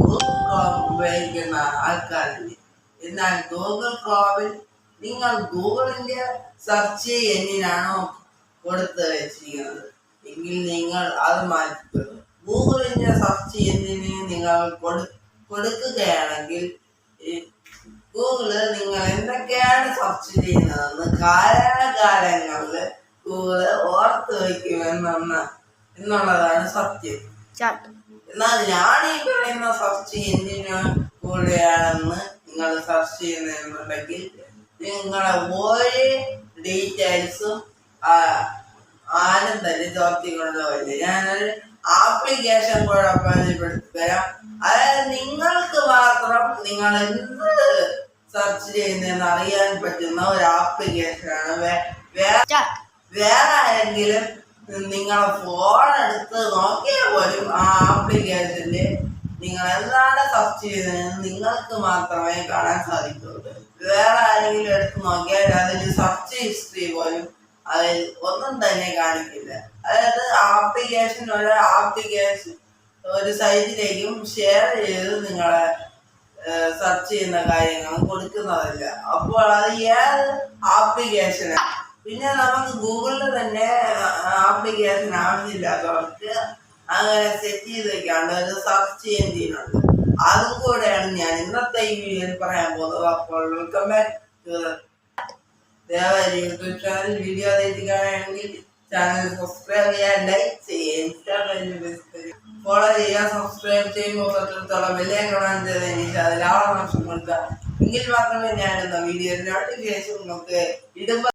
Google Chrome ഉപയോഗിക്കുന്ന ആൾക്കാരില്ല എന്നാൽ Google ക്രോമിൽ നിങ്ങൾ ഗൂഗിളിന്റെ സെർച്ച് എഞ്ചിനാണോ കൊടുത്ത് വെച്ചിരിക്കുന്നത്. എങ്കിൽ നിങ്ങൾ അത് മാറ്റിക്കൊള്ളു ഗൂഗിളിന്റെ സെർച്ച് എഞ്ചിന് നിങ്ങൾ കൊടു കൊടുക്കുകയാണെങ്കിൽ ഗൂഗിൾ നിങ്ങൾ എന്തൊക്കെയാണ് സെർച്ച് ചെയ്യുന്നതെന്ന് കാലാകാലങ്ങളിൽ ഗൂഗിൾ ഓർത്ത് വയ്ക്കുമെന്നാണ് എന്നുള്ളതാണ് സത്യം. എന്നാൽ ഞാൻ ഈ പറയുന്ന സെർച്ച് എഞ്ചിന് കൂടെയാണെന്ന് നിങ്ങൾ സെർച്ച് ചെയ്യുന്നുണ്ടെങ്കിൽ നിങ്ങളെ ഒരു ഡീറ്റെയിൽസും ആരും തന്നെ ചോർത്തിക്കൊണ്ടുപോയില്ല ഞാനൊരു ആപ്ലിക്കേഷൻ കൂടെ പരിചയപ്പെടുത്തി തരാം അതായത് നിങ്ങൾക്ക് മാത്രം നിങ്ങൾ എന്ത് സെർച്ച് ചെയ്യുന്നതെന്ന് അറിയാൻ പറ്റുന്ന ഒരു ആപ്ലിക്കേഷനാണ് വേറെ ആരെങ്കിലും നിങ്ങളെ ഫോൺ എടുത്ത് നോക്കിയാൽ പോലും ആ ആപ്ലിക്കേഷനിൽ നിങ്ങൾ എന്താണ് സെർച്ച് ചെയ്തതെന്ന് നിങ്ങൾക്ക് മാത്രമേ കാണാൻ സാധിക്കുള്ളൂ വേറെ ആരെങ്കിലും എടുത്ത് നോക്കിയാൽ അതിന് സെർച്ച് ഹിസ്റ്ററി പോലും അതിൽ ഒന്നും തന്നെ കാണിക്കില്ല. അതായത് ആപ്ലിക്കേഷൻ ഒരു ആപ്ലിക്കേഷൻ ഒരു സൈറ്റിലേക്കും ഷെയർ ചെയ്ത് നിങ്ങളെ സെർച്ച് ചെയ്യുന്ന കാര്യങ്ങൾ കൊടുക്കുന്നതല്ല. അപ്പോൾ അത് ഏത് ആപ്ലിക്കേഷനാണ് പിന്നെ നമുക്ക് ഗൂഗിളിൽ തന്നെ ആപ്ലിക്കേഷൻ ആവശ്യമില്ലാത്തവർക്ക് അങ്ങനെ സെറ്റ് ചെയ്ത് വെക്കാണ്ട് ഒരു സെർച്ച് ചെയ്യുന്നുണ്ട് അതും കൂടെയാണ് ഞാൻ ഇന്നത്തെ ഈ വീഡിയോയിൽ പറയാൻ പോകുന്നത്. അപ്പോൾ welcome back YouTube channel video അതെത്തിക്കാണെങ്കിൽ channel subscribe ചെയ്യാൻ ലൈക്ക് ചെയ്യുക ഇൻസ്റ്റാഗ്രാമിൽ ഫോളോ ചെയ്യുക. സബ്സ്ക്രൈബ് ചെയ്യുമ്പോൾ തൊട്ടടുത്തോളം വലിയ കാണാൻ ചെയ്തതിന് അതിൽ ആളെ കൊടുക്കുക. എങ്കിൽ മാത്രമേ ഞാൻ ഇടുന്ന വീഡിയോ നോട്ടിഫിക്കേഷൻ നമുക്ക് ഇടുമ്പോൾ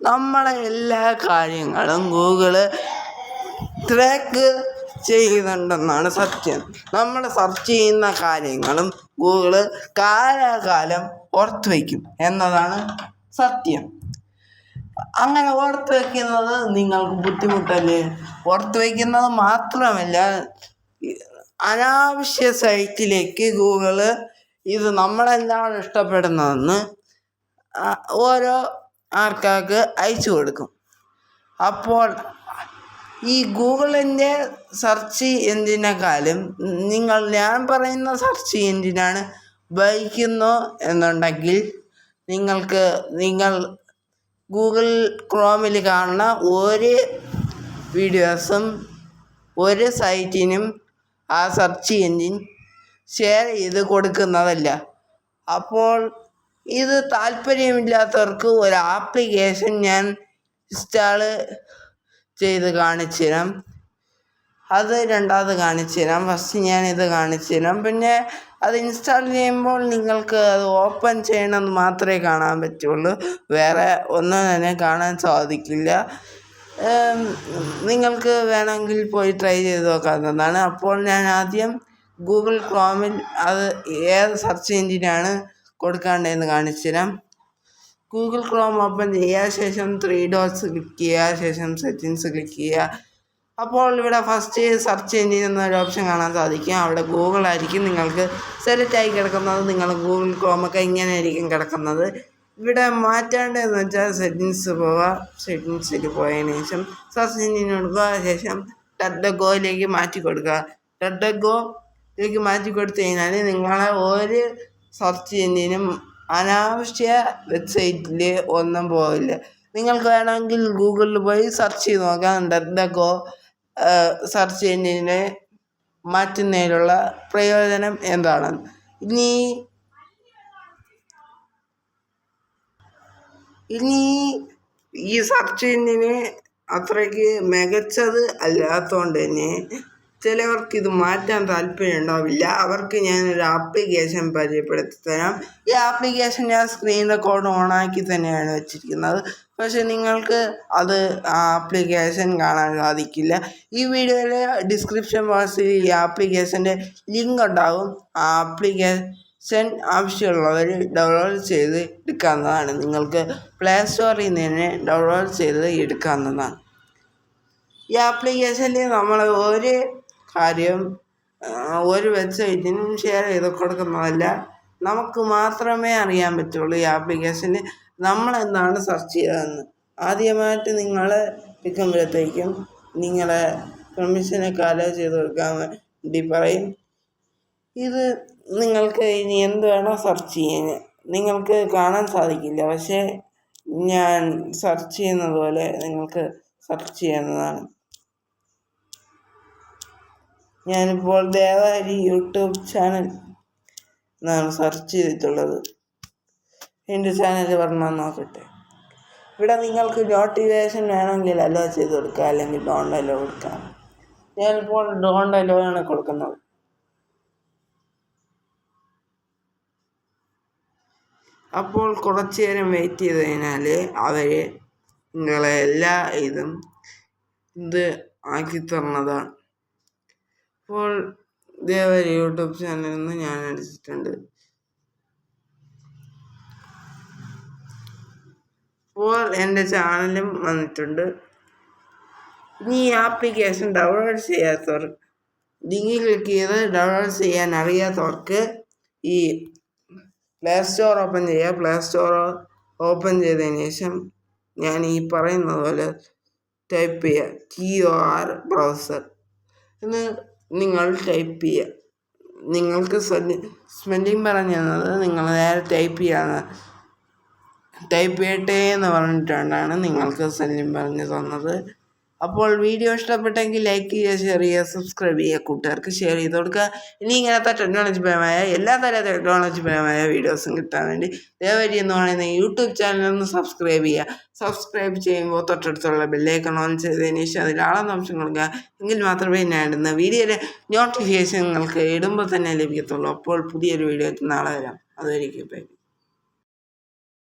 നമ്മളെ എല്ലാ കാര്യങ്ങളും ഗൂഗിൾ ട്രാക്ക് ചെയ്യുന്നുണ്ടെന്നാണ് സത്യം. നമ്മൾ സെർച്ച് ചെയ്യുന്ന കാര്യങ്ങളും ഗൂഗിൾ കാലാകാലം ഓർത്ത് വയ്ക്കും എന്നതാണ് സത്യം. അങ്ങനെ ഓർത്ത് വയ്ക്കുന്നത് നിങ്ങൾക്ക് ബുദ്ധിമുട്ടല്ലേ? ഓർത്ത് വയ്ക്കുന്നത് മാത്രമല്ല അനാവശ്യ സൈറ്റിലേക്ക് ഗൂഗിൾ ഇത് നമ്മളെന്താണ് ഇഷ്ടപ്പെടുന്നതെന്ന് ഓരോ ആൾക്കാർക്ക് അയച്ചു കൊടുക്കും. അപ്പോൾ ഈ ഗൂഗിളിന്റെ സെർച്ച് എഞ്ചിനേക്കാളും നിങ്ങൾ ഞാൻ പറയുന്ന സെർച്ച് എഞ്ചിനാണ് ഉപയോഗിക്കുന്നു എന്നുണ്ടെങ്കിൽ നിങ്ങൾക്ക് നിങ്ങൾ ഗൂഗിൾ ക്രോമിൽ കാണുന്ന ഒരു വീഡിയോസും ഒരു സൈറ്റിനും ആ സെർച്ച് എഞ്ചിൻ ഷെയർ ചെയ്ത് കൊടുക്കുന്നതല്ല. അപ്പോൾ ഇത് താല്പര്യമില്ലാത്തവർക്ക് ഒരു ആപ്ലിക്കേഷൻ ഞാൻ ഇൻസ്റ്റാൾ ചെയ്ത് കാണിച്ചു തരാം അത് രണ്ടാമത് കാണിച്ചു തരാം ഫസ്റ്റ് ഞാൻ ഇത് തരാം പിന്നെ അത് ഇൻസ്റ്റാൾ ചെയ്യുമ്പോൾ നിങ്ങൾക്ക് അത് ഓപ്പൺ ചെയ്യണമെന്ന് മാത്രമേ കാണാൻ പറ്റുള്ളൂ. വേറെ ഒന്നും തന്നെ കാണാൻ സാധിക്കില്ല. നിങ്ങൾക്ക് വേണമെങ്കിൽ പോയി ട്രൈ ചെയ്ത് നോക്കാവുന്നതാണ്. അപ്പോൾ ഞാൻ ആദ്യം ഗൂഗിൾ ക്രോമിൽ അത് ഏത് സെർച്ച് എഞ്ചിനാണ് കൊടുക്കേണ്ടതെന്ന് കാണിച്ചു തരാം ഗൂഗിൾ ക്രോം ഓപ്പൺ ചെയ്യുക ശേഷം ത്രീ ഡോട്ട്സ് ക്ലിക്ക് ചെയ്യുക ശേഷം സെറ്റിങ്സ് ക്ലിക്ക് ചെയ്യുക അപ്പോൾ ഇവിടെ ഫസ്റ്റ് സെർച്ച് എഞ്ചിൻ എന്നൊരു ഓപ്ഷൻ കാണാൻ സാധിക്കും. അവിടെ ഗൂഗിൾ ആയിരിക്കും നിങ്ങൾക്ക് സെലക്ട് ആയി കിടക്കുന്നത്. നിങ്ങൾ ഗൂഗിൾ ക്രോമൊക്കെ ഇങ്ങനെ ആയിരിക്കും കിടക്കുന്നത്. ഇവിടെ മാറ്റേണ്ടതെന്ന് വെച്ചാൽ സെറ്റിങ്സ് പോവുക സെറ്റിങ്സിൽ പോയതിന് ശേഷം സെർച്ച് എഞ്ചിൻ കൊടുക്കുക ശേഷം ടെഡ് ഗോയിലേക്ക് മാറ്റി കൊടുക്കുക. ടെഡ് ഗോയിലേക്ക് മാറ്റി കൊടുത്തു കഴിഞ്ഞാൽ നിങ്ങളെ ഒരു സെർച്ച് എഞ്ചിനും അനാവശ്യ വെബ്സൈറ്റിൽ ഒന്നും പോകില്ല നിങ്ങൾക്ക് വേണമെങ്കിൽ ഗൂഗിളിൽ പോയി സെർച്ച് ചെയ്ത് നോക്കാം. ഡെഡഗോ സെർച്ച് എഞ്ചിനെ മാറ്റുന്നതിലുള്ള പ്രയോജനം എന്താണ്? ഇനി ഇനി ഈ സെർച്ച് എഞ്ചിന് അത്രയ്ക്ക് മികച്ചത് അല്ലാത്തതുകൊണ്ട് തന്നെ ചിലവർക്ക് ഇത് മാറ്റാൻ താല്പര്യം ഉണ്ടാവില്ല. അവർക്ക് ഞാനൊരു ആപ്ലിക്കേഷൻ പരിചയപ്പെടുത്തി തരാം ഈ ആപ്ലിക്കേഷൻ ഞാൻ സ്ക്രീൻ റെക്കോർഡ് ഓണാക്കി തന്നെയാണ് വെച്ചിരിക്കുന്നത്. പക്ഷെ നിങ്ങൾക്ക് അത് ആപ്ലിക്കേഷൻ കാണാൻ സാധിക്കില്ല. ഈ വീഡിയോയിലെ ഡിസ്ക്രിപ്ഷൻ ബോക്സിൽ ഈ ആപ്ലിക്കേഷന്റെ ലിങ്ക് ഉണ്ടാകും ആ ആപ്ലിക്കേഷൻ ആവശ്യമുള്ളവർ ഡൗൺലോഡ് ചെയ്ത് എടുക്കാവുന്നതാണ്. നിങ്ങൾക്ക് പ്ലേ സ്റ്റോറിൽ നിന്ന് ഡൗൺലോഡ് ചെയ്ത് എടുക്കാവുന്നതാണ്. ഈ ആപ്ലിക്കേഷനിൽ നമ്മൾ ഒരു കാര്യം ഒരു വെബ്സൈറ്റിനും ഷെയർ ചെയ്ത് കൊടുക്കുന്നതല്ല. നമുക്ക് മാത്രമേ അറിയാൻ പറ്റുള്ളൂ ഈ ആപ്ലിക്കേഷനിൽ നമ്മളെന്താണ് സെർച്ച് ചെയ്തതെന്ന്. ആദ്യമായിട്ട് നിങ്ങൾ വിൽക്കുമ്പോഴത്തേക്കും നിങ്ങളെ കമ്മീഷനൊക്കെ അലോ ചെയ്ത് കൊടുക്കാൻ ഡി പറയും. ഇത് നിങ്ങൾക്ക് ഇനി എന്ത് വേണോ സെർച്ച് ചെയ്യാൻ. നിങ്ങൾക്ക് കാണാൻ സാധിക്കില്ല. പക്ഷേ ഞാൻ സെർച്ച് ചെയ്യുന്നത് പോലെ നിങ്ങൾക്ക് സെർച്ച് ചെയ്യുന്നതാണ്. ഞാനിപ്പോൾ ദേവാരി യൂട്യൂബ് ചാനൽ എന്നാണ് സെർച്ച് ചെയ്തിട്ടുള്ളത്. എന്റെ ചാനൽ പറഞ്ഞാൽ നോക്കട്ടെ. ഇവിടെ നിങ്ങൾക്ക് നോട്ടിഫിക്കേഷൻ വേണമെങ്കിൽ അലോ ചെയ്ത് കൊടുക്കുക അല്ലെങ്കിൽ ഡോണ്ട് അലോ കൊടുക്കാം. ഞാനിപ്പോൾ ഡോണ്ട് അലോ ആണ് കൊടുക്കുന്നത്. അപ്പോൾ കുറച്ച് നേരം വെയിറ്റ് ചെയ്ത് കഴിഞ്ഞാൽ അവർ നിങ്ങളെ എല്ലാ ഇതും ഇത് ആക്കി തന്നതാണ് അപ്പോൾ ദേവരി യൂട്യൂബ് ചാനലിൽ നിന്ന് ഞാൻ അടിച്ചിട്ടുണ്ട്. ഇപ്പോൾ എന്റെ ചാനലും വന്നിട്ടുണ്ട്. ഇനി ഈ ആപ്ലിക്കേഷൻ ഡൗൺലോഡ് ചെയ്യാത്തവർ ലിങ്കിൽ ക്ലിക്ക് ചെയ്ത് ഡൗൺലോഡ് ചെയ്യാൻ അറിയാത്തവർക്ക് ഈ പ്ലേ സ്റ്റോർ ഓപ്പൺ ചെയ്യുക. പ്ലേ സ്റ്റോർ ഓപ്പൺ ചെയ്തതിന് ശേഷം ഞാൻ ഈ പറയുന്നത് പോലെ ടൈപ്പ് ചെയ്യുക. ടി ഒ ആർ ബ്രൗസർ എന്ന് നിങ്ങൾ ടൈപ്പ് ചെയ്യുക നിങ്ങൾക്ക് സ്പെല്ലിംഗ് പറഞ്ഞു തന്നത് നിങ്ങൾ നേരെ ടൈപ്പ് ചെയ്യാണ് ടൈപ്പ് ചെയ്യട്ടെ എന്ന് പറഞ്ഞിട്ടാണ് നിങ്ങൾക്ക് സ്പെല്ലിംഗ് പറഞ്ഞു തന്നത്. അപ്പോൾ വീഡിയോ ഇഷ്ടപ്പെട്ടെങ്കിൽ ലൈക്ക് ചെയ്യുക ഷെയർ ചെയ്യുക സബ്സ്ക്രൈബ് ചെയ്യുക കൂട്ടുകാർക്ക് ഷെയർ ചെയ്ത് കൊടുക്കുക. ഇനി ഇങ്ങനത്തെ ടെക്നോളജിപരമായ എല്ലാ തരം ടെക്നോളജിപരമായ വീഡിയോസും കിട്ടാൻ വേണ്ടി ദേവരി എന്ന് പറയുന്ന യൂട്യൂബ് ചാനൽ ഒന്ന് സബ്സ്ക്രൈബ് ചെയ്യുക. സബ്സ്ക്രൈബ് ചെയ്യുമ്പോൾ തൊട്ടടുത്തുള്ള ബെല്ലൈക്കൺ ഓൺ ചെയ്തതിന് ശേഷം അതിൽ അംശം കൊടുക്കുക. എങ്കിൽ മാത്രമേ ഞാൻ ഇടുന്ന നോട്ടിഫിക്കേഷൻ നിങ്ങൾക്ക് ഇടുമ്പോൾ തന്നെ ലഭിക്കത്തുള്ളൂ. അപ്പോൾ പുതിയൊരു വീഡിയോ നാളെ വരാം. അതുവരെയ്ക്കും